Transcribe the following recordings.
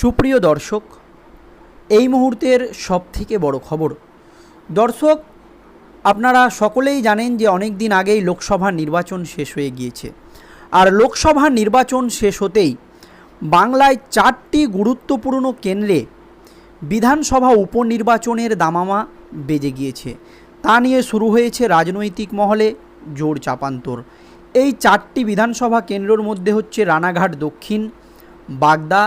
সুপ্রিয় দর্শক, এই মুহূর্তের সবথেকে বড় খবর। দর্শক, আপনারা সকলেই জানেন যে অনেক দিন আগেই লোকসভা নির্বাচন শেষ হয়ে গিয়েছে। আর লোকসভা নির্বাচন শেষ হতেই বাংলায় চারটি গুরুত্বপূর্ণ কেন্দ্রে বিধানসভা উপনির্বাচনের দামামা বেজে গিয়েছে। তা নিয়ে শুরু হয়েছে রাজনৈতিক মহলে জোর চাপান্তর। এই চারটি বিধানসভা কেন্দ্রর মধ্যে হচ্ছে রানাঘাট দক্ষিণ, বাগদা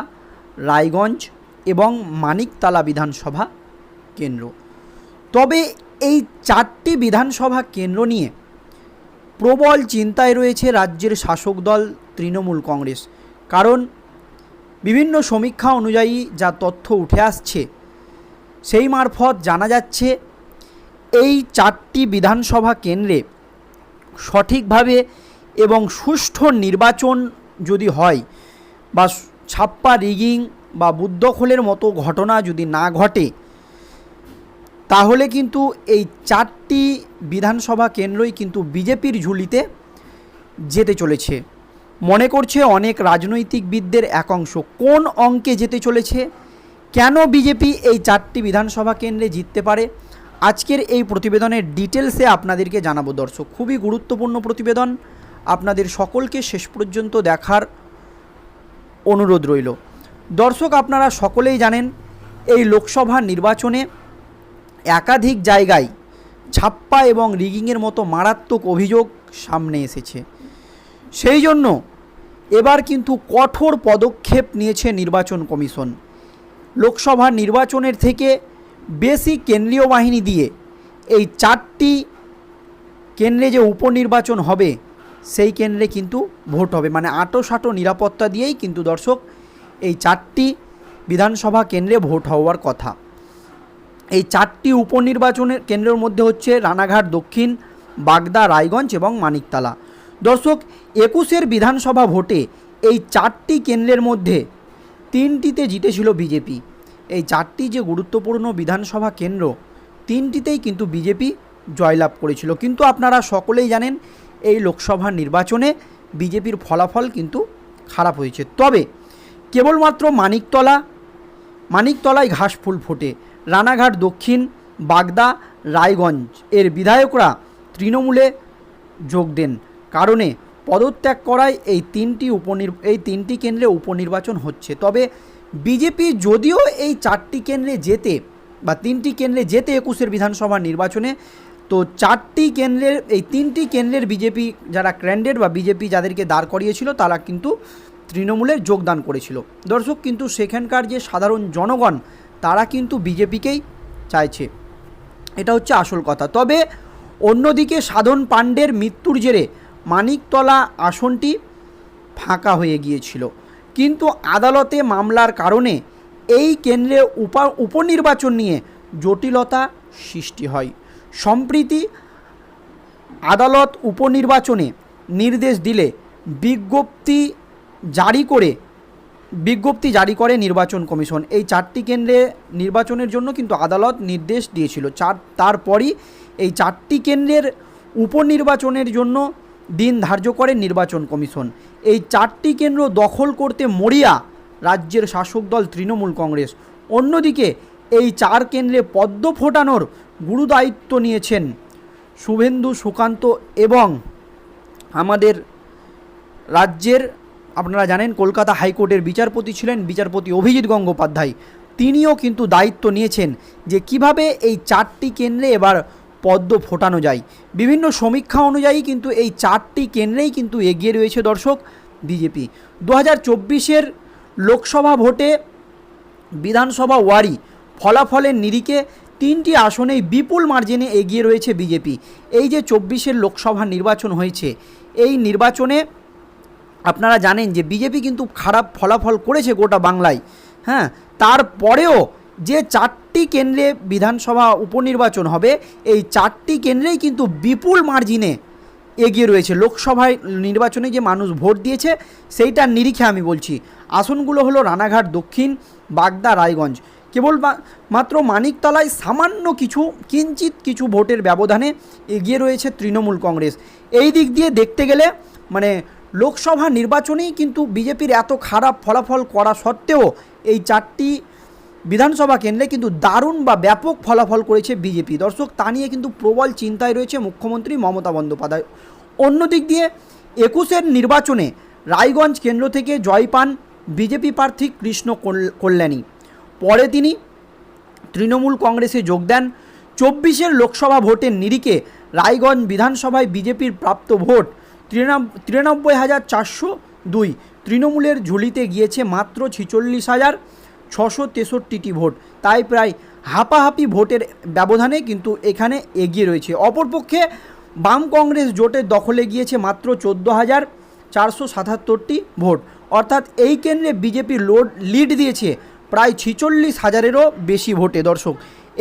রায়গঞ্জ এবং মানিকতলা বিধানসভা কেন্দ্র। তবে এই চারটি বিধানসভা কেন্দ্র নিয়ে প্রবল চিন্তায় রয়েছে রাজ্যের শাসক দল তৃণমূল কংগ্রেস। কারণ বিভিন্ন সমীক্ষা অনুযায়ী যা তথ্য উঠে আসছে, সেই মারফত জানা যাচ্ছে এই চারটি বিধানসভা কেন্দ্রে সঠিকভাবে এবং সুষ্ঠু নির্বাচন যদি হয় বা ছাপ্পা রিগিং বা বুদ্ধখোলের মতো ঘটনা যদি না ঘটে, তাহলে কিন্তু এই চারটি বিধানসভা কেন্দ্রই কিন্তু বিজেপির ঝুলিতে যেতে চলেছে। মনে করছে অনেক রাজনৈতিকবিদদের একাংশ, কোন অঙ্কে যেতে চলেছে? কেন বিজেপি এই চারটি বিধানসভা কেন্দ্রে জিততে পারে? আজকের এই প্রতিবেদনের ডিটেলসে আপনাদেরকে জানাব দর্শক। খুবই গুরুত্বপূর্ণ প্রতিবেদন। আপনাদের সকলকে শেষ পর্যন্ত দেখার অনুরোধ রইল। দর্শক, আপনারা সকলেই জানেন, এই লোকসভা নির্বাচনে একাধিক জায়গায় ছাপ্পা এবং রিগিংয়ের মতো মারাত্মক অভিযোগ সামনে এসেছে। সেই জন্য এবার কিন্তু কঠোর পদক্ষেপ নিয়েছে নির্বাচন কমিশন। লোকসভা নির্বাচনের থেকে বেশি কেন্দ্রীয় বাহিনী দিয়ে এই চারটি কেন্দ্রে যে উপনির্বাচন হবে সেই কেন্দ্রে কিন্তু ভোট হবে। মানে আটো সাটো নিরাপত্তা দিয়েই কিন্তু দর্শক এই চারটি বিধানসভা কেন্দ্রে ভোট হওয়ার কথা। এই চারটি উপনির্বাচনের কেন্দ্রের মধ্যে হচ্ছে রানাঘাট, দক্ষিণ, বাগদা, রায়গঞ্জ এবং মানিকতলা। দর্শক, একুশের বিধানসভা ভোটে এই চারটি কেন্দ্রের মধ্যে তিনটিতে জিতেছিল বিজেপি। এই চারটি যে গুরুত্বপূর্ণ বিধানসভা কেন্দ্র, তিনটিতেই কিন্তু বিজেপি জয়লাভ করেছিল। কিন্তু আপনারা সকলেই জানেন এই লোকসভা নির্বাচনে বিজেপির ফলাফল কিন্তু খারাপ হয়েছে। তবে কেবলমাত্র মানিকতলা, মানিকতলায় ঘাস ফুল ফোটে। রানাঘাট দক্ষিণ, বাগদা, রায়গঞ্জ এর বিধায়করা তৃণমূলে যোগ দেন। কারণে পদত্যাগ করায় এই তিনটি উপনির এই তিনটি কেন্দ্রে উপনির্বাচন হচ্ছে। তবে বিজেপি যদিও এই চারটি কেন্দ্রে যেতে বা তিনটি কেন্দ্রে যেতে একুশের বিধানসভা নির্বাচনে তো চারটি কেন্দ্রের, এই তিনটি কেন্দ্রের বিজেপি যারা ক্যান্ডিডেট বা বিজেপি যাদেরকে দাঁড় করিয়েছিল, তারা কিন্তু তৃণমূলে যোগদান করেছিল। দর্শক, কিন্তু সেখানকার যে সাধারণ জনগণ, তারা কিন্তু বিজেপিকেই চাইছে। এটা হচ্ছে আসল কথা। তবে অন্যদিকে সাধন পাণ্ডের মৃত্যুর জেরে মানিকতলা আসনটি ফাঁকা হয়ে গিয়েছিল। কিন্তু আদালতে মামলার কারণে এই কেন্দ্রে উপা, উপনির্বাচন নিয়ে জটিলতা সৃষ্টি হয়। সম্প্রীতি, আদালত উপনির্বাচনে নির্দেশ দিলে বিজ্ঞপ্তি জারি করে, বিজ্ঞপ্তি জারি করে নির্বাচন কমিশন। এই চারটি কেন্দ্রে নির্বাচনের জন্য কিন্তু আদালত নির্দেশ দিয়েছিল। চার, তারপরই এই চারটি কেন্দ্রের উপনির্বাচনের জন্য দিন ধার্য করে নির্বাচন কমিশন। এই চারটি কেন্দ্র দখল করতে মরিয়া রাজ্যের শাসক দল তৃণমূল কংগ্রেস। অন্যদিকে এই চার কেন্দ্রে পদ্ম ফোটানোর গুরুদায়িত্ব নিয়েছেন শুভেন্দু সুকান্ত এবং আমাদের রাজ্যের, আপনারা জানেন, কলকাতা হাইকোর্টের বিচারপতি ছিলেন বিচারপতি অভিজিৎ গঙ্গোপাধ্যায়। তিনিও কিন্তু দায়িত্ব নিয়েছেন যে কীভাবে এই চারটি কেন্দ্রে এবার পদ্ম ফোটানো যায়। বিভিন্ন সমীক্ষা অনুযায়ী কিন্তু এই চারটি কেন্দ্রেই কিন্তু এগিয়ে রয়েছে দর্শক, বিজেপি। দু হাজার চব্বিশের লোকসভা ভোটে বিধানসভা ওয়ারি ফলাফলের নিরিখে তিনটি আসনেই বিপুল মার্জিনে এগিয়ে রয়েছে বিজেপি। এই যে চব্বিশের লোকসভা নির্বাচন হয়েছে, এই নির্বাচনে আপনারা জানেন যে বিজেপি কিন্তু খারাপ ফলাফল করেছে গোটা বাংলায়। হ্যাঁ তারপরেও যে চারটি কেন্দ্রে বিধানসভা উপনির্বাচন হবে, এই চারটি কেন্দ্রেই কিন্তু বিপুল মার্জিনে এগিয়ে রয়েছে। লোকসভায় নির্বাচনে যে মানুষ ভোট দিয়েছে, সেইটার নিরিখে আমি বলছি। আসনগুলো হলো রানাঘাট দক্ষিণ, বাগদা, রায়গঞ্জ। কেবল মাত্র মানিকতলায় সামান্য কিছু, কিঞ্চিত কিছু ভোটের ব্যবধানে এগিয়ে রয়েছে তৃণমূল কংগ্রেস। এই দিক দিয়ে দেখতে গেলে মানে লোকসভা নির্বাচনেই কিন্তু বিজেপির এত খারাপ ফলাফল করা সত্ত্বেও এই চারটি বিধানসভা কেন্দ্রে কিন্তু দারুণ বা ব্যাপক ফলাফল করেছে বিজেপি। দর্শক, তা নিয়ে কিন্তু প্রবল চিন্তায় রয়েছে মুখ্যমন্ত্রী মমতা বন্দ্যোপাধ্যায়। অন্যদিক দিয়ে একুশের নির্বাচনে রায়গঞ্জ কেন্দ্র থেকে জয় পান বিজেপি প্রার্থী কৃষ্ণ কল- কল্যাণী। পরে তিনি তৃণমূল কংগ্রেসে যোগ দেন। চব্বিশের লোকসভা ভোটের নিরিখে রায়গঞ্জ বিধানসভায় বিজেপির প্রাপ্ত ভোট তিরানব- তিরানব্বই হাজার চারশো দুই। তৃণমূলের ঝুলিতে গিয়েছে মাত্র ছিচল্লিশ হাজার ছশো তেষট্টিটি ভোট। তাই প্রায় হাপাহাপি ভোটের ব্যবধানে কিন্তু এখানে এগিয়ে রয়েছে। অপরপক্ষে বাম কংগ্রেস জোটের দখলে গিয়েছে মাত্র চোদ্দ হাজার চারশো সাতাত্তরটি ভোট। অর্থাৎ এই কেন্দ্রে বিজেপি লোড লিড দিয়েছে প্রায় ছিচল্লিশ হাজারেরও বেশি ভোটে দর্শক।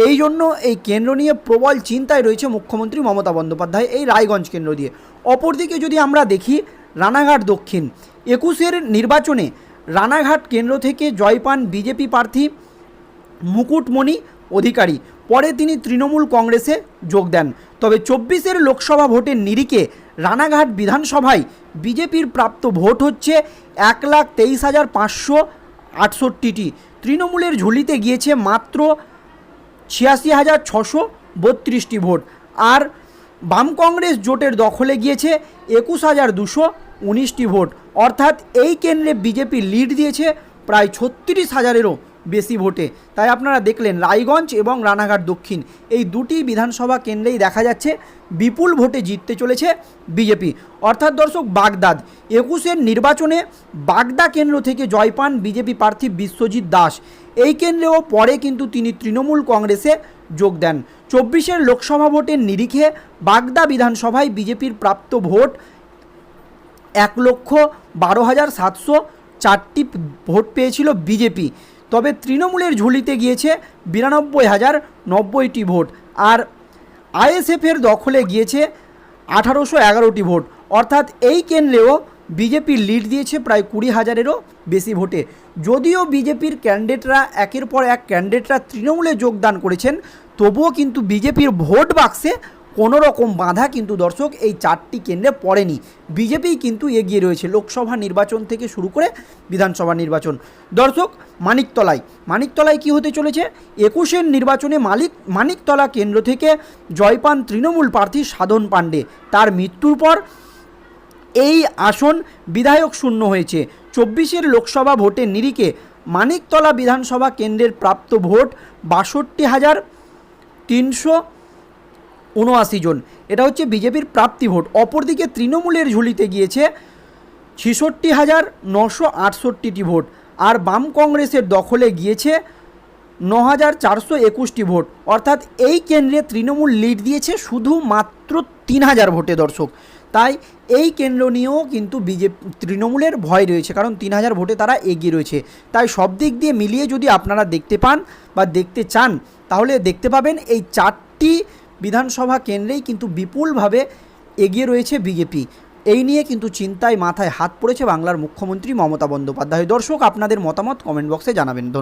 এই জন্য এই কেন্দ্র নিয়ে প্রবল চিন্তায় রয়েছে মুখ্যমন্ত্রী মমতা বন্দ্যোপাধ্যায় এই রায়গঞ্জ কেন্দ্র দিয়ে। অপরদিকে যদি আমরা দেখি, রানাঘাট দক্ষিণ। একুশের নির্বাচনে রানাঘাট কেন্দ্র থেকে জয় পান বিজেপি প্রার্থী মুকুটমণি অধিকারী, পরে তিনি তৃণমূল কংগ্রেসে যোগ দেন। তবে চব্বিশের লোকসভা ভোটের নিরিখে রানাঘাট বিধানসভায় বিজেপির প্রাপ্ত ভোট হচ্ছে এক লাখ তেইশ হাজার পাঁচশো আটষট্টিটি। তৃণমূলের ঝুলিতে গিয়েছে মাত্র ছিয়াশি হাজার ছশো বত্রিশটি ভোট। আর বাম কংগ্রেস জোটের দখলে গিয়েছে একুশ হাজার দুশো উনিশটি ভোট। অর্থাৎ এই কেন্দ্রে বিজেপি লিড দিয়েছে প্রায় ছত্রিশ হাজারেরও বেশি ভোটে। তাই আপনারা দেখলেন রায়গঞ্জ এবং রানাঘাট দক্ষিণ। এই দুটি বিধানসভা কেন্দ্রেই দেখা যাচ্ছে বিপুল ভোটে জিততে চলেছে বিজেপি। অর্থাৎ দর্শক, বাগদাদ। একুশের নির্বাচনে বাগদা কেন্দ্র থেকে জয় পান বিজেপি প্রার্থী বিশ্বজিৎ দাস। এই কেন্দ্রেও পরে কিন্তু তিনি তৃণমূল কংগ্রেসে যোগ দেন। চব্বিশের লোকসভা ভোটের নিরিখে বাগদা বিধানসভায় বিজেপির প্রাপ্ত ভোট এক লক্ষ বারো হাজার সাতশো চারটি ভোট পেয়েছিল বিজেপি। তবে তৃণমূলের ঝুলিতে গিয়েছে বিরানব্বই হাজার নব্বইটি ভোট আর আইএসএফের দখলে গিয়েছে আঠারোশো এগারোটি ভোট। অর্থাৎ এই কেন্দ্রেও বিজেপি লিড দিয়েছে প্রায় কুড়ি হাজারেরও বেশি ভোটে। যদিও বিজেপির ক্যান্ডিডেটরা একের পর এক ক্যান্ডিডেটরা তৃণমূলে যোগদান করেছেন, তবুও কিন্তু বিজেপির ভোট বাক্সে কোনো রকম বাধা কিন্তু দর্শক এই চারটি কেন্দ্রে পড়েনি। বিজেপি কিন্তু এগিয়ে রয়েছে লোকসভা নির্বাচন থেকে শুরু করে বিধানসভা নির্বাচন। দর্শক, মানিকতলায় মানিকতলায় কি হতে চলেছে? একুশের নির্বাচনে মালিক, মানিকতলা কেন্দ্র থেকে জয়পান তৃণমূল প্রার্থী সাধন পাণ্ডে। তার মৃত্যুর পর এই আসন বিধায়ক শূন্য হয়েছে। চব্বিশের লোকসভা ভোটের নিরিখে মানিকতলা বিধানসভা কেন্দ্রের প্রাপ্ত ভোট বাষট্টি হাজার তিনশো উনআশি জন। এটা হচ্ছে বিজেপির প্রাপ্তি ভোট। অপরদিকে তৃণমূলের ঝুলিতে গিয়েছে ছেষট্টি হাজার নশো আটষট্টিটি ভোট। আর বাম কংগ্রেসের দখলে গিয়েছে ন হাজার চারশো একুশটি ভোট। অর্থাৎ এই কেন্দ্রে তৃণমূল লিড দিয়েছে শুধুমাত্র তিন হাজার ভোটে দর্শক। তাই এই কেন্দ্র নিয়েও কিন্তু বিজেপি, তৃণমূলের ভয় রয়েছে, কারণ তিন হাজার ভোটে তারা এগিয়ে রয়েছে। তাই সব দিক দিয়ে মিলিয়ে যদি আপনারা দেখতে পান বা দেখতে চান, তাহলে দেখতে পাবেন এই চারটি বিধানসভা কেন্দ্রেই কিন্তু বিপুলভাবে এগিয়ে রয়েছে বিজেপি এই নিয়ে কিন্তু চিন্তায় মাথায় হাত পড়েছে বাংলার মুখ্যমন্ত্রী মমতা বন্দ্যোপাধ্যায়। দর্শক, আপনাদের মতামত কমেন্ট বক্সে জানাবেন।